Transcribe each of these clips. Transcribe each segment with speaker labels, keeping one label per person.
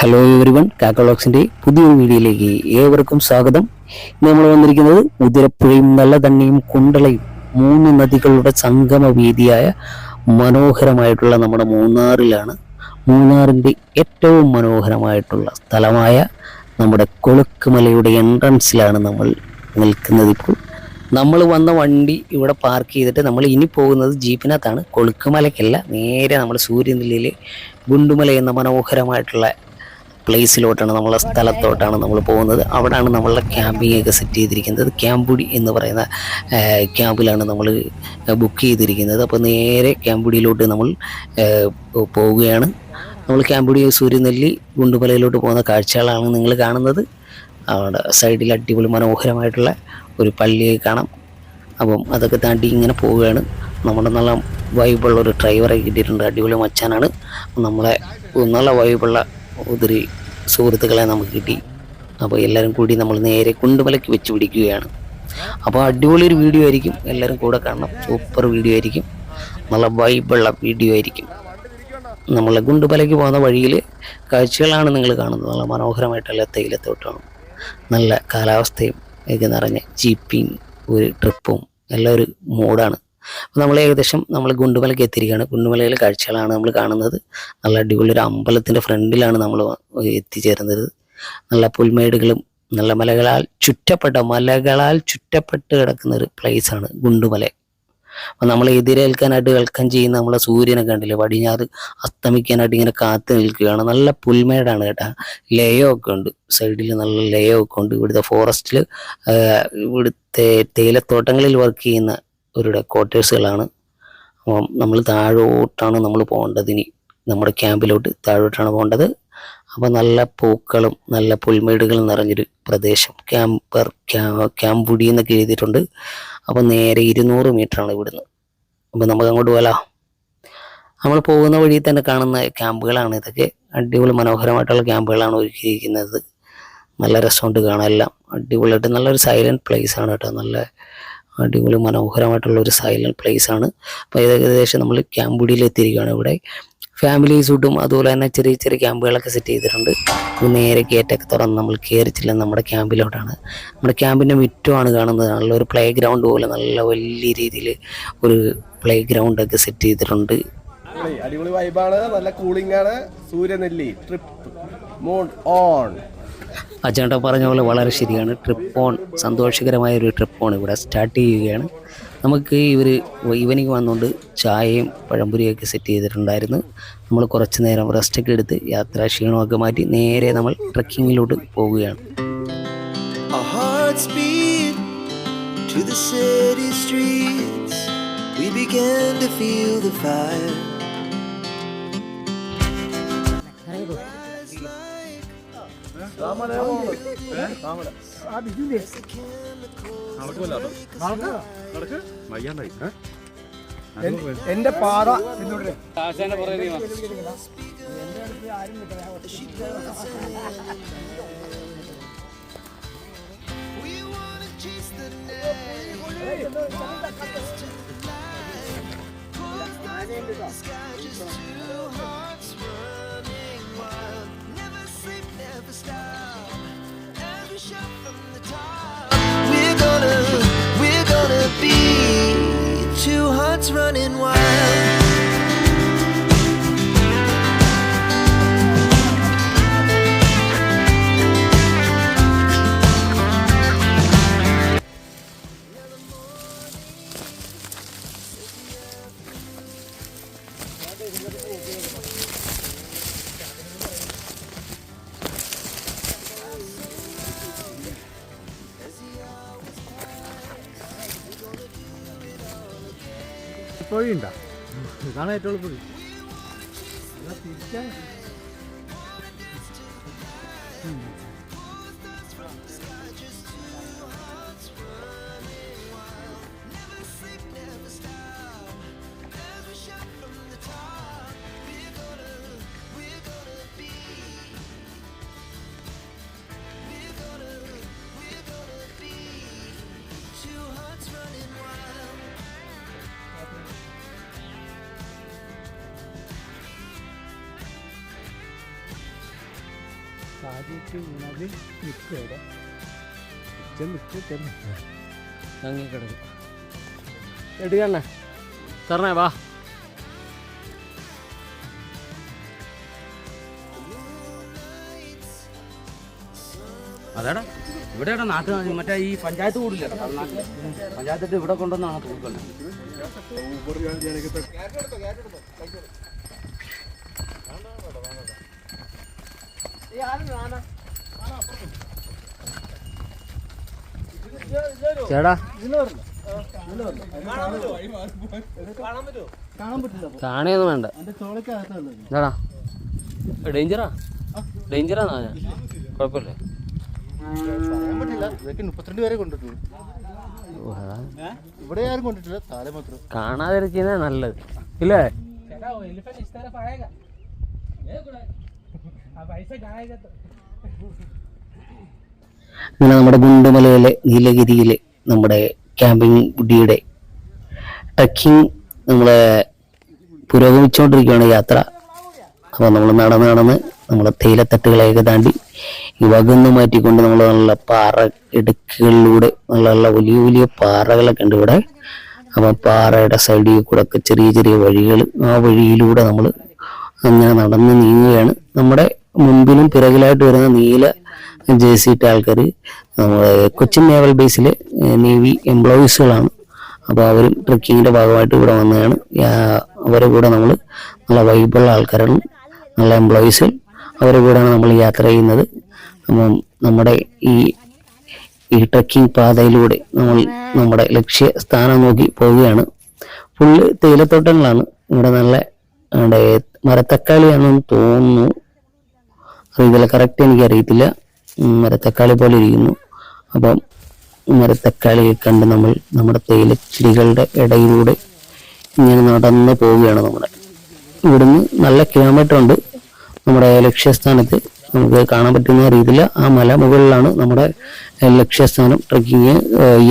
Speaker 1: Hello every one കാക്കോളോക്സിന്റെ പുതിയൊരു വീഡിയോയിലേക്ക് ഏവർക്കും സ്വാഗതം. നമ്മൾ വന്നിരിക്കുന്നത് ഉതിരപ്പുഴയും നല്ല തണ്ണിയും കുണ്ടളയും മൂന്ന് നദികളുടെ സംഗമ വീതിയായ മനോഹരമായിട്ടുള്ള നമ്മുടെ മൂന്നാറിലാണ്. മൂന്നാറിന്റെ ഏറ്റവും മനോഹരമായിട്ടുള്ള സ്ഥലമായ നമ്മുടെ കൊളുക്കുമലയുടെ എൻട്രൻസിലാണ് നമ്മൾ നിൽക്കുന്നത് ഇപ്പോൾ. നമ്മൾ വന്ന വണ്ടി ഇവിടെ പാർക്ക് ചെയ്തിട്ട് നമ്മൾ ഇനി പോകുന്നത് ജീപ്പിനകത്താണ്. കൊളുക്കുമലയ്ക്കല്ല നേരെ നമ്മൾ സൂര്യനെല്ലിയിലെ ഗുണ്ടുമല എന്ന മനോഹരമായിട്ടുള്ള പ്ലേസിലോട്ടാണ് നമ്മളെ സ്ഥലത്തോട്ടാണ് നമ്മൾ പോകുന്നത്. അവിടെയാണ് നമ്മളുടെ ക്യാമ്പിംഗ് ഒക്കെ സെറ്റ് ചെയ്തിരിക്കുന്നത്. ക്യാമ്പുടി എന്ന് പറയുന്ന ക്യാമ്പിലാണ് നമ്മൾ ബുക്ക് ചെയ്തിരിക്കുന്നത്. അപ്പോൾ നേരെ ക്യാമ്പുടിയിലോട്ട് നമ്മൾ പോവുകയാണ്. നമ്മൾ ക്യാമ്പുടി സൂര്യനെല്ലി ഗുണ്ടുമലയിലോട്ട് പോകുന്ന കാഴ്ചകളാണ് നിങ്ങൾ കാണുന്നത്. അവിടെ സൈഡിൽ അടിപൊളി മനോഹരമായിട്ടുള്ള ഒരു പള്ളിയെ കാണാം. അപ്പം അതൊക്കെ താണ്ടി ഇങ്ങനെ പോവുകയാണ്. നമ്മുടെ നല്ല വൈബുള്ള ഒരു ഡ്രൈവറെ കിട്ടിയിട്ടുണ്ട്. അടിപൊളി മച്ചാനാണ്. നമ്മളെ നല്ല വൈബുള്ള ഒത്തിരി സുഹൃത്തുക്കളെ നമുക്ക് കിട്ടി. അപ്പോൾ എല്ലാവരും കൂടി നമ്മൾ നേരെ കുണ്ടുമലയ്ക്ക് വെച്ച് പിടിക്കുകയാണ്. അപ്പോൾ അടിപൊളി ഒരു വീഡിയോ ആയിരിക്കും. എല്ലാവരും കൂടെ കാണണം. സൂപ്പർ വീഡിയോ ആയിരിക്കും. നല്ല വൈബുള്ള വീഡിയോ ആയിരിക്കും. നമ്മൾ ഗുണ്ടുമലയ്ക്ക് പോകുന്ന വഴിയിൽ കാഴ്ചകളാണ് നിങ്ങൾ കാണുന്നത്. നല്ല മനോഹരമായിട്ടുള്ള തേയിലത്തോട്ടമാണ്. നല്ല കാലാവസ്ഥയും ഒക്കെ നിറഞ്ഞ ജീപ്പിങ് ഒരു ട്രിപ്പും എല്ലാം ഒരു മൂഡാണ് അപ്പോൾ നമ്മൾ ഏകദേശം നമ്മൾ ഗുണ്ടുമലയ്ക്ക് എത്തിയിരിക്കുകയാണ്. ഗുണ്ടുമലയിലെ കാഴ്ചകളാണ് നമ്മൾ കാണുന്നത്. നല്ല അടിപൊളി ഒരു അമ്പലത്തിന്റെ ഫ്രണ്ടിലാണ് നമ്മൾ എത്തിച്ചേരുന്നത്. നല്ല പുൽമേടുകളും നല്ല മലകളാൽ ചുറ്റപ്പെട്ട മലകളാൽ ചുറ്റപ്പെട്ട് കിടക്കുന്ന ഒരു പ്ലേസാണ് ഗുണ്ടുമല. അപ്പം നമ്മൾ എതിരേൽക്കാനായിട്ട് വെൽക്കം ചെയ്യുന്ന നമ്മളെ സൂര്യനെ കണ്ടില്ലേ? പടിഞ്ഞാറ് അസ്തമിക്കാനായിട്ട് ഇങ്ങനെ കാത്തു നിൽക്കുകയാണ്. നല്ല പുൽമേടാണ് കേട്ടാ. ലേയോ ഒക്കെ ഉണ്ട്. സൈഡിൽ നല്ല ലേയോ ഒക്കെ ഉണ്ട്. ഇവിടുത്തെ ഫോറസ്റ്റിൽ ഇവിടുത്തെ തേയിലത്തോട്ടങ്ങളിൽ വർക്ക് ചെയ്യുന്ന ഒരു ക്വാർട്ടേഴ്സുകളാണ് അപ്പം നമ്മൾ താഴോട്ടാണ് നമ്മൾ പോകേണ്ടത്. ഇനി നമ്മുടെ ക്യാമ്പിലോട്ട് താഴോട്ടാണ് പോകേണ്ടത്. അപ്പോൾ നല്ല പൂക്കളും നല്ല പുൽമേടുകളും നിറഞ്ഞൊരു പ്രദേശം. ക്യാമ്പർ ക്യാമ്പുടി എന്നൊക്കെ എഴുതിയിട്ടുണ്ട്. അപ്പോൾ നേരെ ഇരുന്നൂറ് മീറ്ററാണ് ഇവിടുന്ന്. അപ്പോൾ നമുക്ക് അങ്ങോട്ട് പോകാലോ. നമ്മൾ പോകുന്ന വഴി തന്നെ കാണുന്ന ക്യാമ്പുകളാണ് ഇതൊക്കെ. അടിപൊളി മനോഹരമായിട്ടുള്ള ക്യാമ്പുകളാണ് ഒരുക്കിയിരിക്കുന്നത്. നല്ല രസമുണ്ട് കാണാൻ എല്ലാം. അടിപൊളിയായിട്ട് നല്ലൊരു സൈലന്റ് പ്ലേസ് ആണ് കേട്ടോ. നല്ല അടിപൊളി മനോഹരമായിട്ടുള്ള ഒരു സൈലന്റ് പ്ലേസ് ആണ്. അപ്പോൾ ഏകദേശം നമ്മൾ ക്യാമ്പുടിയിൽ എത്തിയിരിക്കുകയാണ് ഇവിടെ ഫാമിലി സൂട്ടും അതുപോലെ തന്നെ ചെറിയ ചെറിയ ക്യാമ്പുകളൊക്കെ സെറ്റ് ചെയ്തിട്ടുണ്ട്. ഇത് നേരെ ഗേറ്റൊക്കെ തുറന്ന് നമ്മൾ കയറി ചെല്ലുന്നത് നമ്മുടെ ക്യാമ്പിലോട്ടാണ്. നമ്മുടെ ക്യാമ്പിന്റെ മുറ്റമാണ് കാണുന്നത്. നല്ലൊരു പ്ലേ ഗ്രൗണ്ട് പോലെ നല്ല വലിയ രീതിയിൽ ഒരു പ്ലേ ഗ്രൗണ്ടൊക്കെ സെറ്റ് ചെയ്തിട്ടുണ്ട്.
Speaker 2: അടിപൊളി വൈബാണ് നല്ല കൂളിംഗ് ആണ്. Suryanelli trip moon on
Speaker 1: agenda പറഞ്ഞ പോലെ വളരെ ശരിയാണ് ട്രിപ്പ് ഓൺ സന്തോഷകരമായ ഒരു ട്രിപ്പ് ഓൺ ഇവിടെ സ്റ്റാർട്ട് ചെയ്യുകയാണ് നമുക്ക് ഇവർ ഈവനിങ് വന്നുകൊണ്ട് ചായയും പഴംപൊരിയൊക്കെ സെറ്റ് ചെയ്തിട്ടുണ്ടായിരുന്നു നമ്മൾ കുറച്ച് നേരം റെസ്റ്റൊക്കെ എടുത്ത് യാത്രാ ക്ഷീണമൊക്കെ മാറ്റി നേരെ നമ്മൾ ട്രക്കിങ്ങിലോട്ട് പോവുകയാണ്
Speaker 3: to the city streets. We began to feel the fire. From പാത sky, just two
Speaker 4: പൊഴിയുണ്ടോ കാണാൻ ഏറ്റവും എളുപ്പം.
Speaker 3: Two
Speaker 4: കാര്യമായിട്ട് ഊണാതി നിൽക്കുക ഇവിടെ ഉച്ച നിൽക്കുക
Speaker 1: അങ്ങ് കിടക്കും. എടുക്കണ്ണ തരണേ വാ.
Speaker 5: അതേടാ ഇവിടെ നാട്ടു മറ്റേ ഈ പഞ്ചായത്ത് കൂടില്ല തമിഴ്നാട്ടിലെ പഞ്ചായത്തിട്ട് ഇവിടെ കൊണ്ടുവന്നാണ് തൂക്കുന്നത്
Speaker 1: ചേടാ. കാണയൊന്നും വേണ്ട. എന്താടാ ഡേഞ്ചറാ? ഡേഞ്ചറാ
Speaker 4: ഞാൻ. കുഴപ്പമില്ലേ.
Speaker 1: കാണാതിരിക്കുന്നേ നല്ലത്. ഇല്ലേ? ഇങ്ങനെ നമ്മുടെ ഗുണ്ടുമലയിലെ നീലഗിരിയിലെ നമ്മുടെ ക്യാമ്പിംഗ് ഗുഡിയുടെ ട്രക്കിംഗ് നമ്മളെ പുരോഗമിച്ചുകൊണ്ടിരിക്കുകയാണ് യാത്ര. അപ്പോൾ നമ്മൾ നടന്ന് നടന്ന് നമ്മളെ തേയിലത്തട്ടുകളെയൊക്കെ താണ്ടി വകന്ന് മാറ്റിക്കൊണ്ട് നമ്മൾ നല്ല പാറ ഇടുക്കുകളിലൂടെ നല്ല നല്ല വലിയ വലിയ പാറകളൊക്കെ ഉണ്ട് ഇവിടെ. അപ്പം പാറയുടെ സൈഡിൽ കൂടെ ഒക്കെ ചെറിയ ചെറിയ വഴികൾ ആ വഴിയിലൂടെ നമ്മൾ അങ്ങനെ നടന്ന് നീങ്ങുകയാണ്. നമ്മുടെ മുൻപിലും പിറകിലായിട്ട് വരുന്ന നീല ജേഴ്സി ഇട്ട ആൾക്കാർ നമ്മുടെ കൊച്ചിൻ നേവൽ ബേസിലെ നേവി എംപ്ലോയീസുകളാണ്. അപ്പോൾ അവരും ട്രക്കിങ്ങിന്റെ ഭാഗമായിട്ട് ഇവിടെ വന്നതാണ്. അവരെ കൂടെ നമ്മൾ നല്ല വൈബുള്ള ആൾക്കാരാണ്. നല്ല എംപ്ലോയീസ്. അവരെ കൂടെയാണ് നമ്മൾ യാത്ര ചെയ്യുന്നത്. അപ്പം നമ്മുടെ ഈ ഈ ട്രക്കിംഗ് പാതയിലൂടെ നമ്മൾ നമ്മുടെ ലക്ഷ്യ സ്ഥാനം നോക്കി പോവുകയാണ്. ഫുള്ള് തേയിലത്തോട്ടങ്ങളാണ്. ഇവിടെ നല്ല നമ്മുടെ മരത്തക്കാളിയാണെന്ന് തോന്നുന്നു. അറിയത്തില്ല കറക്റ്റ് എനിക്ക് അറിയത്തില്ല ഉം, മരത്തക്കാളി പോലെ ഇരിക്കുന്നു. അപ്പം മരത്തക്കാളിയെ കണ്ട് നമ്മൾ നമ്മുടെ തേയില ചെടികളുടെ ഇടയിലൂടെ ഇങ്ങനെ നടന്ന് പോവുകയാണ് നമ്മുടെ ഇവിടുന്ന് നല്ല കിലോമീറ്റർ ഉണ്ട്. നമ്മുടെ ലക്ഷ്യസ്ഥാനത്ത് നമുക്ക് കാണാൻ പറ്റുന്ന അറിയത്തില്ല. ആ മല മുകളിലാണ് നമ്മുടെ ലക്ഷ്യസ്ഥാനം. ട്രക്കിങ്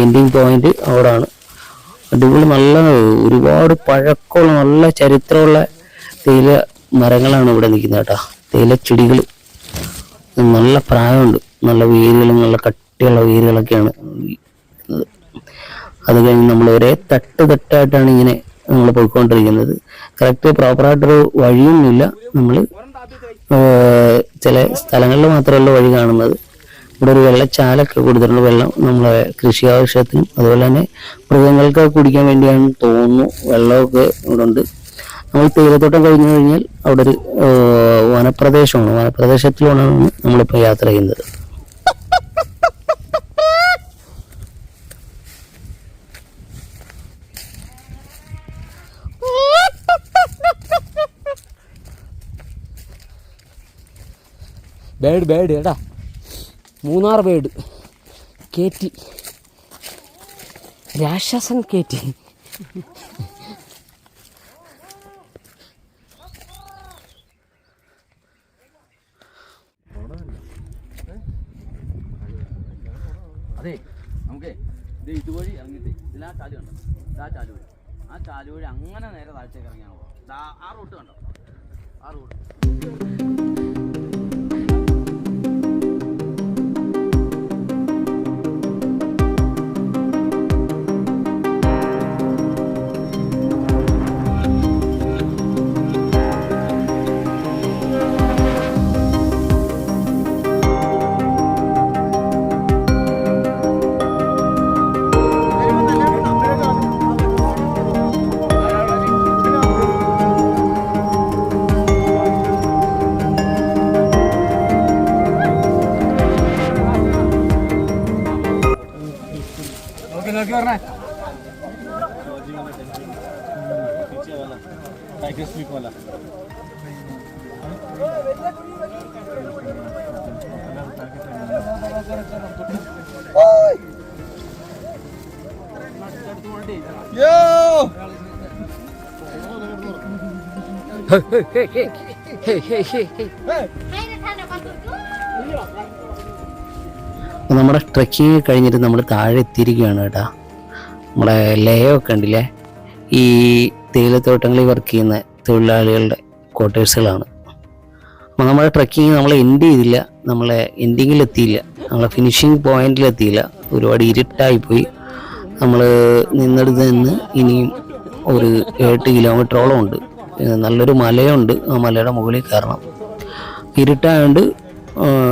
Speaker 1: എൻഡിങ് പോയിന്റ് അവിടാണ്. അടിപൊളി നല്ല ഒരുപാട് പഴക്കമുള്ള നല്ല ചരിത്രമുള്ള തേയില മരങ്ങളാണ് ഇവിടെ നിൽക്കുന്നത് കേട്ടോ. തേയില ചെടികൾ നല്ല പ്രായമുണ്ട്. നല്ല വേരുകളും നല്ല കട്ടിയുള്ള വേരുകളൊക്കെയാണ്. അത് കഴിഞ്ഞ് നമ്മൾ ഒരേ തട്ട് തട്ടായിട്ടാണ് ഇങ്ങനെ നമ്മൾ പോയിക്കൊണ്ടിരിക്കുന്നത്. കറക്റ്റ് പ്രോപ്പറായിട്ടൊരു വഴിയൊന്നുമില്ല. നമ്മൾ ചില സ്ഥലങ്ങളിൽ മാത്രമല്ല വഴി കാണുന്നത്. ഇവിടെ ഒരു വെള്ളച്ചാലൊക്കെ കൊടുത്തിട്ടുണ്ട്. വെള്ളം നമ്മളെ കൃഷി ആവശ്യത്തിനും അതുപോലെ തന്നെ മൃഗങ്ങൾക്ക് കുടിക്കാൻ വേണ്ടിയാണ് തോന്നുന്നു. വെള്ളമൊക്കെ ഇവിടെ ഉണ്ട് നമ്മൾ തേയിലത്തോട്ടം കഴിഞ്ഞു കഴിഞ്ഞാൽ അവിടെ ഒരു വനപ്രദേശമാണ്. വനപ്രദേശത്തിലാണ് നമ്മളിപ്പോൾ യാത്ര ചെയ്യുന്നത്. ബേഡ് ബേഡ് എടാ. മൂന്നാർ ബേഡ് കേറ്റി. രാക്ഷസൻ കേറ്റി
Speaker 5: അതെ നമുക്കേ ഇത് ഇതുവഴി ഇറങ്ങിയിട്ട് ഇതിലാ ചാലു കണ്ടോ ഇതാ ചാലു വഴി ആ ചാലു വഴി നേരെ താഴ്ചയ്ക്ക് പോകാം ആ റൂട്ട് കണ്ടോ? ആ റൂട്ട്.
Speaker 1: നമ്മുടെ ട്രക്കിങ് കഴിഞ്ഞിട്ട് നമ്മൾ താഴെ എത്തിയിരിക്കുകയാണ് കേട്ടോ. നമ്മളെ ലയോ ഒക്കെ ഉണ്ടല്ലേ ഈ തേയിലത്തോട്ടങ്ങളിൽ വർക്ക് ചെയ്യുന്ന തൊഴിലാളികളുടെ ക്വാർട്ടേഴ്സുകളാണ് നമ്മുടെ ട്രക്കിങ് നമ്മൾ എൻഡ് ചെയ്തില്ല. നമ്മളെ എൻഡിങ്ങിൽ എത്തിയില്ല. നമ്മളെ ഫിനിഷിങ് പോയിന്റിൽ എത്തിയില്ല. ഒരുപാട് ഇരുട്ടായി പോയി നമ്മൾ നിന്നെടുത്ത് നിന്ന് ഇനിയും ഒരു എട്ട് കിലോമീറ്ററോളം ഉണ്ട്. നല്ലൊരു മലയുണ്ട്. ആ മലയുടെ മുകളിൽ കയറണം. ഇരുട്ടായതുകൊണ്ട്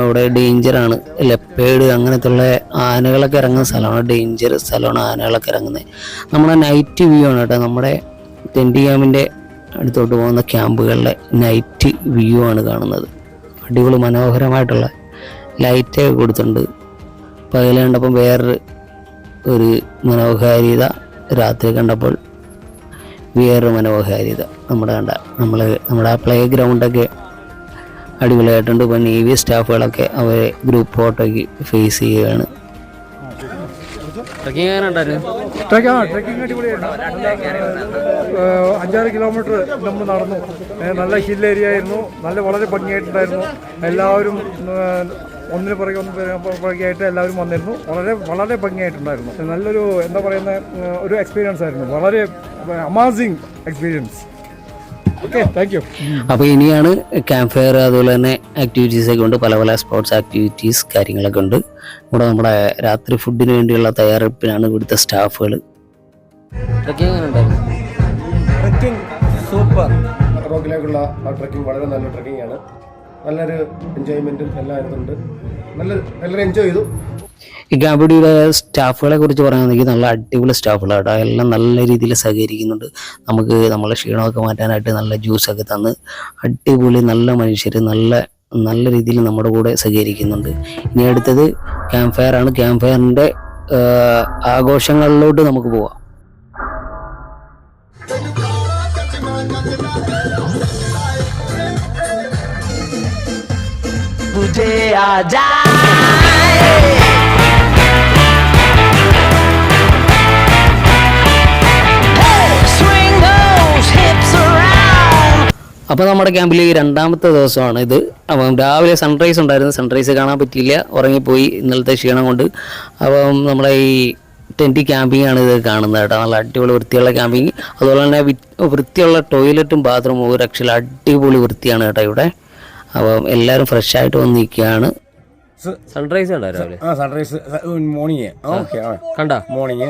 Speaker 1: ഇവിടെ ഡേഞ്ചറാണ് ലെപ്പേഡ് അങ്ങനത്തെ ഉള്ള ആനകളൊക്കെ ഇറങ്ങുന്ന സ്ഥലമാണ്. ഡേഞ്ചർ സ്ഥലമാണ് ആനകളൊക്കെ ഇറങ്ങുന്നത്. നമ്മുടെ നൈറ്റ് വ്യൂ ആണ് കേട്ടോ. നമ്മുടെ ടെന്റ് ക്യാമ്പിന്റെ അടുത്തോട്ട് പോകുന്ന ക്യാമ്പുകളിലെ നൈറ്റ് വ്യൂ ആണ് കാണുന്നത്. അടിപൊളി മനോഹരമായിട്ടുള്ള ലൈറ്റ് കൊടുത്തിട്ടുണ്ട്. പകൽ കണ്ടപ്പോൾ വേറൊരു ഒരു മനോഹാരിത രാത്രി കണ്ടപ്പോൾ വേറൊരു മനോഹാരിത നമ്മുടെ കണ്ട നമ്മൾ നമ്മുടെ ആ പ്ലേ ഗ്രൗണ്ടൊക്കെ അടിപൊളിയായിട്ടുണ്ട്. ഇപ്പം നേവി സ്റ്റാഫുകളൊക്കെ അവരെ ഗ്രൂപ്പ് ഫോട്ടോയ്ക്ക് ഫേസ് ചെയ്യുകയാണ്.
Speaker 6: അഞ്ചാറ് കിലോമീറ്റർ നമ്മൾ നടന്നു. നല്ല ഹിൽ ഏരിയ ആയിരുന്നു. നല്ല വളരെ ഭംഗിയായിട്ടുണ്ടായിരുന്നു. എല്ലാവരും ഒന്നിന് പുറകെ ഒന്ന് പുറകെ ആയിട്ട് എല്ലാവരും വന്നിരുന്നു. വളരെ വളരെ ഭംഗിയായിട്ടുണ്ടായിരുന്നു. നല്ലൊരു എന്താ പറയുന്ന ഒരു എക്സ്പീരിയൻസ് ആയിരുന്നു. വളരെ അമാസിങ് എക്സ്പീരിയൻസ്
Speaker 1: അപ്പോൾ ഇനിയാണ് ക്യാമ്പ് ഫയർ അതുപോലെ തന്നെ ആക്ടിവിറ്റീസ് ഒക്കെ ഉണ്ട്. പല പല സ്പോർട്സ് ആക്ടിവിറ്റീസ് കാര്യങ്ങളൊക്കെ ഉണ്ട്. ഇവിടെ നമ്മുടെ രാത്രി ഫുഡിന് വേണ്ടിയുള്ള തയ്യാറെടുപ്പിനാണ് ഇവിടുത്തെ സ്റ്റാഫുകൾ.
Speaker 5: ട്രക്കിംഗ്
Speaker 2: സൂപ്പർ റോക്കിലേക്കുള്ള ട്രക്കിംഗ് വളരെ നല്ല ട്രക്കിംഗ് ആണ്. നല്ലൊരു എൻജോയ്മെന്റും എല്ലാം ആയിരുന്നുണ്ട് നല്ല എല്ലാവരും എൻജോയ് ചെയ്തു.
Speaker 1: ഈ ഗാബഡിയുടെ സ്റ്റാഫുകളെ കുറിച്ച് പറയുകയാണെങ്കിൽ നല്ല അടിപൊളി സ്റ്റാഫുകളാണ് കേട്ടോ. എല്ലാം നല്ല രീതിയിൽ സഹകരിക്കുന്നുണ്ട്. നമുക്ക് നമ്മളെ ക്ഷീണമൊക്കെ മാറ്റാനായിട്ട് നല്ല ജ്യൂസൊക്കെ തന്ന് അടിപൊളി നല്ല മനുഷ്യർ നല്ല നല്ല രീതിയിൽ നമ്മുടെ കൂടെ സഹകരിക്കുന്നുണ്ട്. ഇനി അടുത്തത് ക്യാമ്പ് ഫയർ ആണ്. ക്യാമ്പ് ഫയറിന്റെ ആഘോഷങ്ങളിലോട്ട് നമുക്ക് പോവാം.
Speaker 3: Swing
Speaker 1: അപ്പോൾ നമ്മുടെ ക്യാമ്പിൽ രണ്ടാമത്തെ ദിവസമാണ് ഇത്. അപ്പം രാവിലെ സൺറൈസ് ഉണ്ടായിരുന്നു. സൺറൈസ് കാണാൻ പറ്റിയില്ല. ഉറങ്ങിപ്പോയി ഇന്നലത്തെ ക്ഷീണം കൊണ്ട്. അപ്പം നമ്മളെ ഈ ടെന്റ് ക്യാമ്പിംഗ് ആണ് ഇത് കാണുന്നത് കേട്ടോ. നല്ല അടിപൊളി വൃത്തിയുള്ള ക്യാമ്പിങ് അതുപോലെ തന്നെ വൃത്തിയുള്ള ടോയ്ലറ്റും ബാത്റൂമും ഒരു അടിപൊളി വൃത്തിയാണ് കേട്ടോ ഇവിടെ. അപ്പം എല്ലാവരും ഫ്രഷായിട്ട് വന്നിരിക്കുകയാണ്.
Speaker 5: സൺറൈസ് ഉണ്ടോ രാവിലെ?
Speaker 7: ആ സൺറൈസ് മോർണിംഗ് ഓക്കെ
Speaker 5: കണ്ടാ?
Speaker 7: മോർണിംഗ്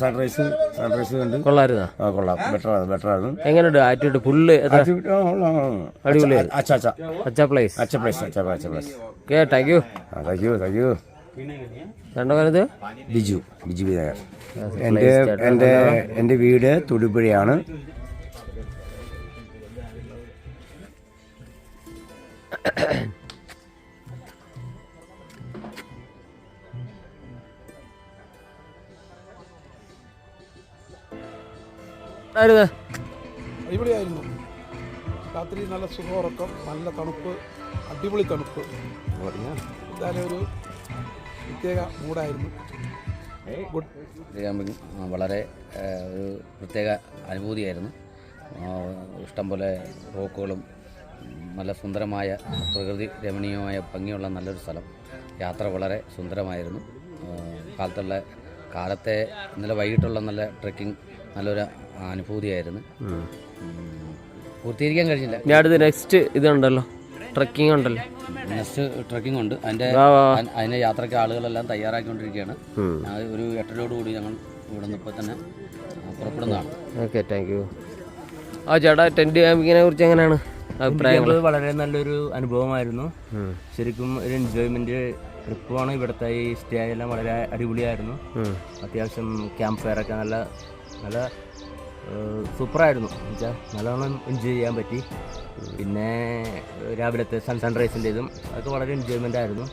Speaker 7: സൺറൈസ് സൺറൈസ് കണ്ട്.
Speaker 5: കൊള്ളായിരുന്നോ
Speaker 7: ആ കൊള്ളാം. ബെറ്റർ ആണ് ബെറ്റർ ആണ്.
Speaker 5: എങ്ങനെയുണ്ട് ആറ്റിട്ട് ഫുള്ള്
Speaker 7: അടിപൊളി. അച്ഛ അച്ഛ
Speaker 5: അച്ഛാ പ്ലേസ്
Speaker 7: അച്ഛ പ്ലേസ് അച്ഛ അച്ഛ
Speaker 5: place okay thank
Speaker 7: you thank you thank
Speaker 5: you രണ്ടാമത്
Speaker 7: ബിജു. ബിജു വിനായകർ എന്റെ എന്റെ എന്റെ വീട് തൊടുപുഴയാണ്.
Speaker 5: ആയിരുന്നു
Speaker 8: അടിപൊളിയായിരുന്നു. രാത്രി നല്ല സുഖമുറക്കം നല്ല തണുപ്പ് അടിപൊളി തണുപ്പ്. എന്തായാലും ഒരു പ്രത്യേക മൂടായിരുന്നു
Speaker 5: ക്യാമ്പിംഗ് വളരെ ഒരു പ്രത്യേക അനുഭൂതിയായിരുന്നു. ഇഷ്ടം ഇഷ്ടംപോലെ റോക്കുകളും നല്ല സുന്ദരമായ പ്രകൃതി രമണീയമായ ഭംഗിയുള്ള നല്ലൊരു സ്ഥലം. യാത്ര വളരെ സുന്ദരമായിരുന്നു. കാലത്തുള്ള കാലത്തെ ഇന്നലെ വൈകിട്ടുള്ള നല്ല ട്രെക്കിംഗ് നല്ലൊരു അനുഭൂതിയായിരുന്നു. പൂർത്തീകരിക്കാൻ കഴിഞ്ഞില്ല.
Speaker 9: ഞാൻ അടുത്ത് നെക്സ്റ്റ് ഇതുണ്ടല്ലോ. ട്രക്കിംഗ് ഉണ്ടല്ലോ.
Speaker 5: നെക്സ്റ്റ് ട്രക്കിംഗ് ഉണ്ട്. അതിന്റെ അതിന്റെ യാത്രയ്ക്ക് ആളുകളെല്ലാം തയ്യാറാക്കിക്കൊണ്ടിരിക്കുകയാണ്. ഞാൻ ഒരു എട്ടരോട് കൂടി ഞങ്ങൾ ഇവിടെ നിന്ന് ഇപ്പോൾ തന്നെ പുറപ്പെടുന്നതാണ്.
Speaker 9: ഓക്കെ താങ്ക് യു ആ ചേട്ടാ ടെന്റ് ക്യാമ്പിങ്ങിനെ കുറിച്ച് എങ്ങനെയാണ് അഭിപ്രായങ്ങൾ?
Speaker 10: വളരെ നല്ലൊരു അനുഭവമായിരുന്നു. ശരിക്കും ഒരു എൻജോയ്മെന്റ് ട്രിപ്പാണ് ഇവിടുത്തെ ഈ സ്റ്റേ എല്ലാം വളരെ അടിപൊളിയായിരുന്നു. അത്യാവശ്യം ക്യാമ്പ് ഫയർ ഒക്കെ നല്ല നല്ല സൂപ്പറായിരുന്നു. എന്നുവെച്ചാൽ നല്ലോണം എൻജോയ് ചെയ്യാൻ പറ്റി. പിന്നെ രാവിലത്തെ സൺ സൺറൈസിന്റെതും അതൊക്കെ വളരെ എൻജോയ്മെന്റ് ആയിരുന്നു.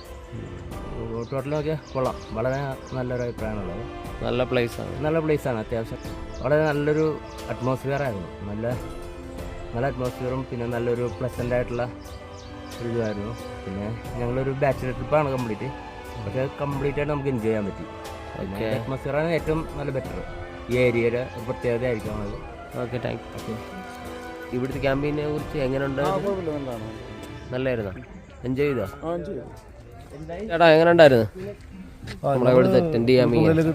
Speaker 10: ടോട്ടലൊക്കെ കൊള്ളാം. വളരെ നല്ലൊരു അഭിപ്രായമാണുള്ളത്.
Speaker 9: നല്ല പ്ലേസ് ആണ്
Speaker 10: നല്ല പ്ലേസാണ് അത്യാവശ്യം. വളരെ നല്ലൊരു അറ്റ്മോസ്ഫിയർ ആയിരുന്നു നല്ല നല്ല അറ്റ്മോസ്ഫിയറും പിന്നെ നല്ലൊരു പ്ലസന്റ് ആയിട്ടുള്ള ഒരു ഇതുമായിരുന്നു. പിന്നെ ഞങ്ങളൊരു ബാച്ചിലർ ട്രിപ്പാണ് കംപ്ലീറ്റ് പക്ഷേ കംപ്ലീറ്റ് ആയിട്ട് നമുക്ക് എൻജോയ് ചെയ്യാൻ പറ്റി. അറ്റ്മോസ്ഫിയറാണ് ഏറ്റവും നല്ല ബെറ്റർ ഈ ഏരിയയുടെ ഒരു പ്രത്യേകത ആയിരിക്കും അത്
Speaker 9: ഓക്കെ താങ്ക് യു. ഇവിടുത്തെ ക്യാമ്പയിനെ കുറിച്ച് എങ്ങനെയുണ്ട് നല്ലായിരുന്നോ? എൻജോയ് ചെയ്തോ? ചേട്ടാ എങ്ങനെ ഉണ്ടായിരുന്നു നമ്മളെ ഇവിടുത്തെ ടെന്റ് ക്യാമ്പിങ്
Speaker 2: നല്ലൊരു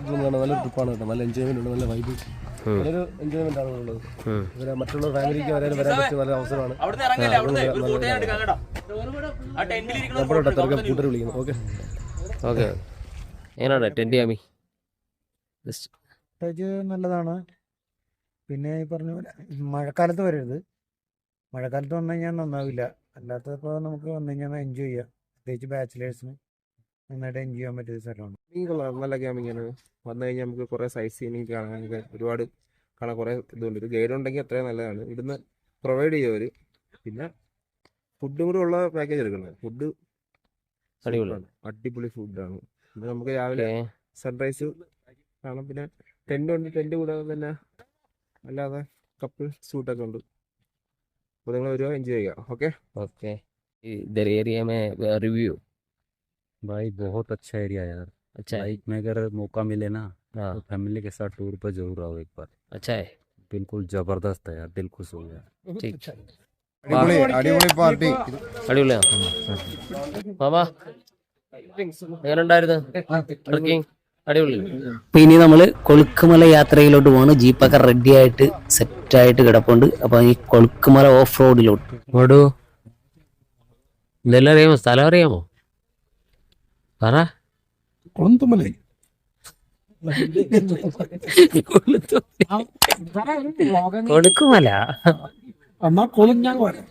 Speaker 2: ട്രിപ്പാണ് കേട്ടോ. നല്ല എൻജോയ്മെന്റ് ഉണ്ട് നല്ല വൈബ് നല്ലൊരു എൻജോയ്മെന്റ് ആണ് ഉള്ളത്. പിന്നെ മറ്റുള്ള ഫാമിലിക്ക് വരാനും വരാൻ പറ്റിയ നല്ല അവസരമാണ്.
Speaker 5: അവിടുന്ന് ഇറങ്ങല്ലേ? അവിടുന്ന് ഒരു ഫോട്ടോ ഞാൻ എടുക്കാം കേട്ടോ. ആ ടെന്റിലിരിക്കുന്ന
Speaker 2: നമ്മുടെ അടുത്തൊക്കെ കൂട്ടർ വിളിക്കുന്നു. ഓക്കെ.
Speaker 9: ഓക്കെ. എങ്ങനെയാണ് അറ്റൻഡ് ചെയ്യാമി? ജസ്റ്റ്
Speaker 6: ഫുട്ടേജ് നല്ലതാണ്. പിന്നെ ഈ പറഞ്ഞ പോലെ മഴക്കാലത്ത് വരരുത്. മഴക്കാലത്ത് വന്നു കഴിഞ്ഞാൽ നന്നാവില്ല. അല്ലാത്തപ്പോൾ നമുക്ക് വന്നു കഴിഞ്ഞാൽ എൻജോയ് ചെയ്യാം. പ്രത്യേകിച്ച് ബാച്ചിലേഴ്സിന് നന്നായിട്ട് എൻജോയ് ചെയ്യാൻ പറ്റിയ സ്ഥലമാണ്.
Speaker 11: കൊള്ളാം നല്ല ക്യാമ്പിംഗ് ആണ്. വന്നു കഴിഞ്ഞാൽ നമുക്ക് കുറേ സൈറ്റ് സീനിങ് കാണാനൊക്കെ ഒരുപാട് കാണാൻ കുറേ ഇതുണ്ട്. ഒരു ഗൈഡ് ഉണ്ടെങ്കിൽ അത്രയും നല്ലതാണ്. ഇവിടുന്ന് പ്രൊവൈഡ് ചെയ്യും അവർ പിന്നെ ഫുഡും കൂടെ ഉള്ള പാക്കേജ് എടുക്കണം. ഫുഡ്
Speaker 9: അടിപൊളി.
Speaker 11: അടിപൊളി ഫുഡാണ് പിന്നെ നമുക്ക് രാവിലെ സൺറൈസ് കാണാം. പിന്നെ ടെൻ്റ് ഉണ്ട് ടെൻ്റ് കൂടാതെ തന്നെ അല്ലാതെ കപ്പിൾ സൂട്ടൊക്കെ ഉണ്ട് അപ്പോൾ നിങ്ങൾ വരുമോ എൻജോയ് ചെയ്യുക ഓക്കെ
Speaker 9: ओके इधर एरिया में रिव्यू
Speaker 10: भाई बहुत अच्छा एरिया है यार
Speaker 9: अच्छा है
Speaker 10: बाइक में अगर मौका मिले ना
Speaker 9: हाँ
Speaker 10: तो फैमिली के साथ टूर पर जरूर आओ एक बार
Speaker 9: अच्छा है
Speaker 10: बिल्कुल जबरदस्त है यार दिल खुश हो गया
Speaker 9: ठीक
Speaker 7: അടിപൊളി അടിപൊളി പാർട്ടി
Speaker 9: അടിപൊളിയാണ് മാമാ എങ്ങനെ ഉണ്ടായിരുന്നു ട്രക്കിംഗ് അടിപൊളി
Speaker 1: അപ്പൊ ഇനി നമ്മൾ കൊളുക്കുമല യാത്രയിലോട്ട് പോവാണ്. ജീപ്പൊക്കെ റെഡി ആയിട്ട് സെറ്റ് ആയിട്ട് കിടപ്പുണ്ട്. അപ്പൊ ഈ കൊളുക്കുമല ഓഫ് റോഡിലോട്ട്
Speaker 9: ഓടു ഇതെല്ലാം അറിയാമോ? സ്ഥലം അറിയാമോ? പറ.
Speaker 8: കൊളുത്തുമല.
Speaker 9: കൊളുക്കുമല.
Speaker 8: എന്നാ കൊളുഞ്ഞാൽ വരാം.